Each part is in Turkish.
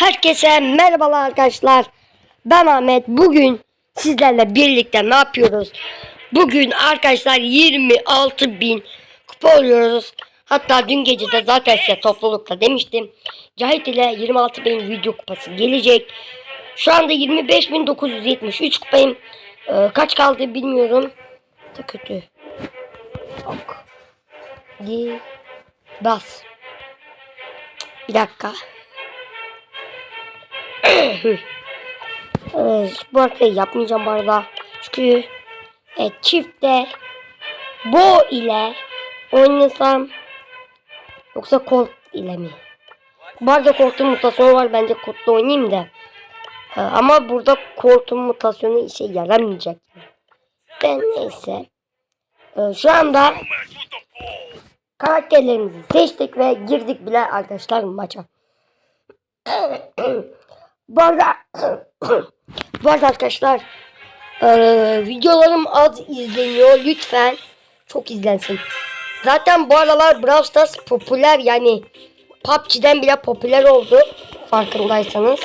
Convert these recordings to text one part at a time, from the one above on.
Herkese merhabalar arkadaşlar. Ben Ahmet. Bugün sizlerle birlikte ne yapıyoruz? Bugün arkadaşlar 26 bin kupa oluyoruz. Hatta dün gece de zaten size toplulukta demiştim. Cahit ile 26 bin video kupası gelecek. Şu anda 25.973 kupayım. Ee, kaç kaldı bilmiyorum. Da kötü. Ok. Di. Bas. Bir dakika. Evet, bu haritayı yapmayacağım bu arada. Çünkü e, çiftte Bo ile oynasam yoksa Colt ile mi? Bu arada Colt'un mutasyonu var. Bence Colt'la oynayayım da. E, ama burada Colt'un mutasyonu işe yaramayacak. Ben neyse. E, şu anda karakterlerimizi seçtik ve girdik bile arkadaşlar maça. Bu arada, bu arada arkadaşlar eee, videolarım az izleniyor. Lütfen çok izlensin. Zaten bu aralar Brawl Stars popüler yani PUBG'den bile popüler oldu. Farkındaysanız.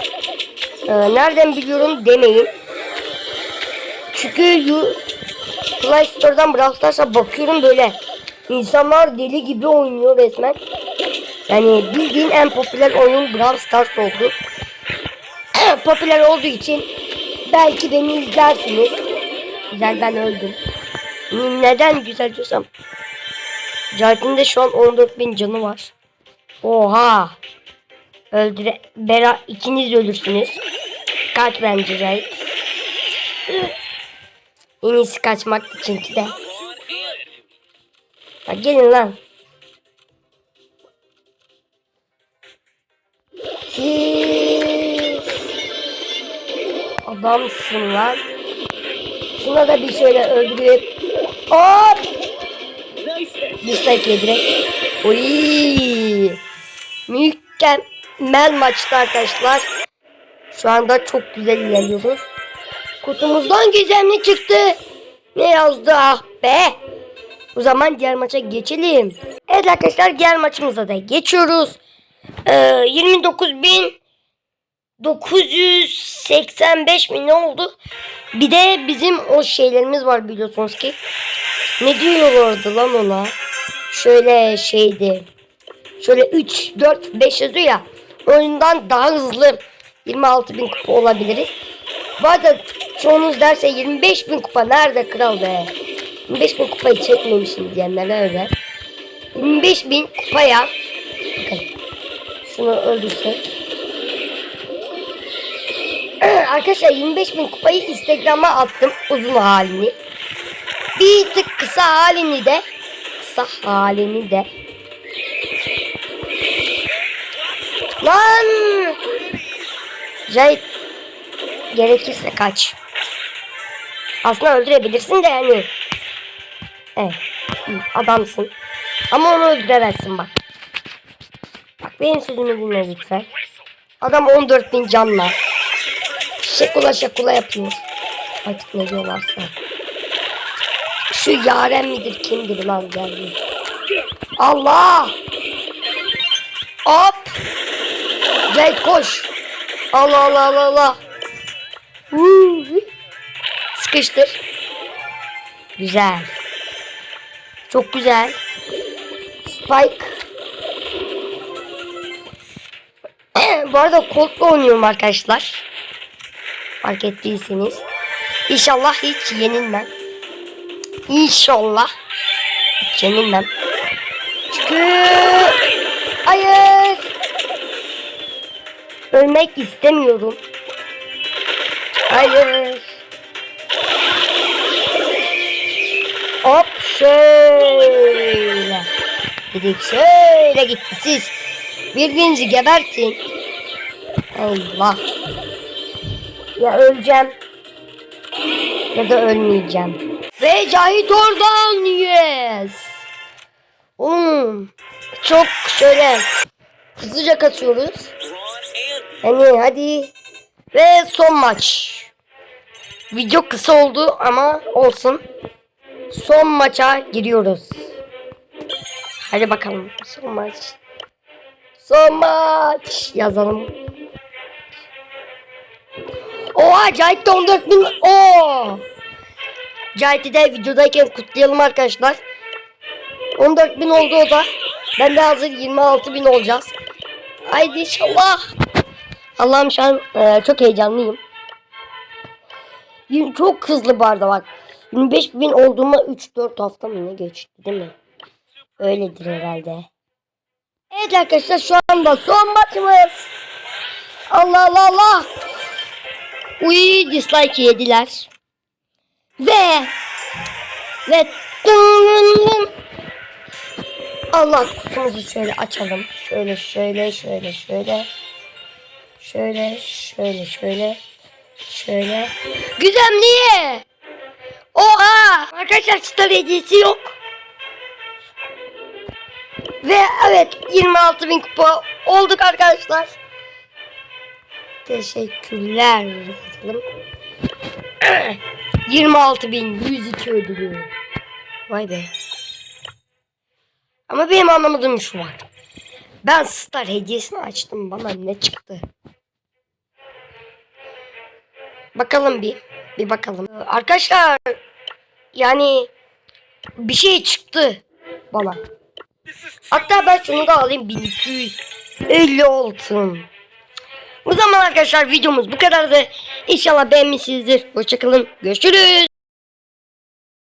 Eee, nereden biliyorum demeyin. Çünkü Play Store'dan Brawl Stars'a bakıyorum böyle. İnsanlar deli gibi oynuyor resmen. Yani bildiğin en popüler oyun Brawl Stars oldu. Popüler olduğu için belki beni izlersiniz. Güzel ben öldüm. Neden güzel diyorsam. Cahit'in şu an 14.000 canı var. Oha. Öldüre... Bera ikiniz ölürsünüz. Kaç bence Cahit. En iyisi kaçmak çünkü de. Bak gelin lan. Siz adamsın lan. Şuna da bir şeyle öldürüp hop Dislike yedirek. Oy! Mükemmel maçtı arkadaşlar. Şu anda çok güzel ilerliyoruz. Kutumuzdan gizemli çıktı. Ne yazdı ah be. O zaman diğer maça geçelim. Evet arkadaşlar diğer maçımıza da geçiyoruz. Ee, 29.900 85 mi ne oldu? Bir de bizim o şeylerimiz var biliyorsunuz ki. Ne diyor orada lan ona? Şöyle şeydi. Şöyle 3, 4, 5 yazıyor ya. Oyundan daha hızlı 26 bin kupa olabiliriz. Bu arada çoğunuz derse 25 bin kupa nerede kral be? 25 bin kupayı çekmemişim diyenler öyle. 25 bin kupaya Bakın. Şunu öldürsek. Arkadaşlar 25 bin kupayı Instagram'a attım uzun halini. Bir tık kısa halini de kısa halini de. Lan! Cahit Gerekirse kaç. Aslında öldürebilirsin de yani. Evet adamsın. Ama onu öldüremezsin bak. Bak benim sözümü dinle lütfen. Adam 14 bin canla Şekula şekula yapıyor Artık ne diyorlarsa. Şu yaren midir kimdir lan geldi. Allah! Hop! Cahit koş! Allah Allah Allah Allah. Sıkıştır. Güzel. Çok güzel. Spike. Bu arada Colt'la oynuyorum arkadaşlar Fark ettiyseniz. İnşallah hiç yenilmem. İnşallah Hiç yenilmem. Çünkü Hayır. Ölmek istemiyorum. Hayır. Hop şöyle. Dedik şöyle gitti siz. Birbirinizi gebertin. Allah Ya öleceğim. Ya da ölmeyeceğim. Ve Cahit oradan yes. Hmm, Çok şöyle Hızlıca kaçıyoruz. Hani hadi. Ve son maç. Video kısa oldu ama olsun. Son maça giriyoruz. Hadi bakalım. Son maç. Son maç. Yazalım Oha Cahit de 14 bin. Oo. Cahit'i de videodayken kutlayalım arkadaşlar. 14 bin oldu o da. Ben de hazır 26 bin olacağız. Haydi inşallah. Allah'ım şu an e, çok heyecanlıyım. Çok hızlı bu arada bak. 25 bin olduğuma 3-4 hafta mı ne geçti değil mi? Öyledir herhalde. Evet arkadaşlar şu anda son maçımız. Allah Allah Allah. Uy dislike yediler. Ve ve. Allah kutumuzu şöyle açalım. Şöyle şöyle şöyle şöyle. Şöyle şöyle şöyle. Şöyle. Güzemli. Oha. Arkadaşlar star hediyesi yok. Ve evet 26 bin kupa olduk arkadaşlar. Teşekkürler. yazalım. 26.102 ödülü. Vay be. Ama benim anlamadığım şu var. Ben Star hediyesini açtım. Bana ne çıktı? Bakalım bir. Bir bakalım. Arkadaşlar yani bir şey çıktı bana. Hatta ben şunu da alayım 1250 olsun. O zaman arkadaşlar videomuz bu kadardı. İnşallah beğenmişsinizdir. Hoşçakalın. Görüşürüz.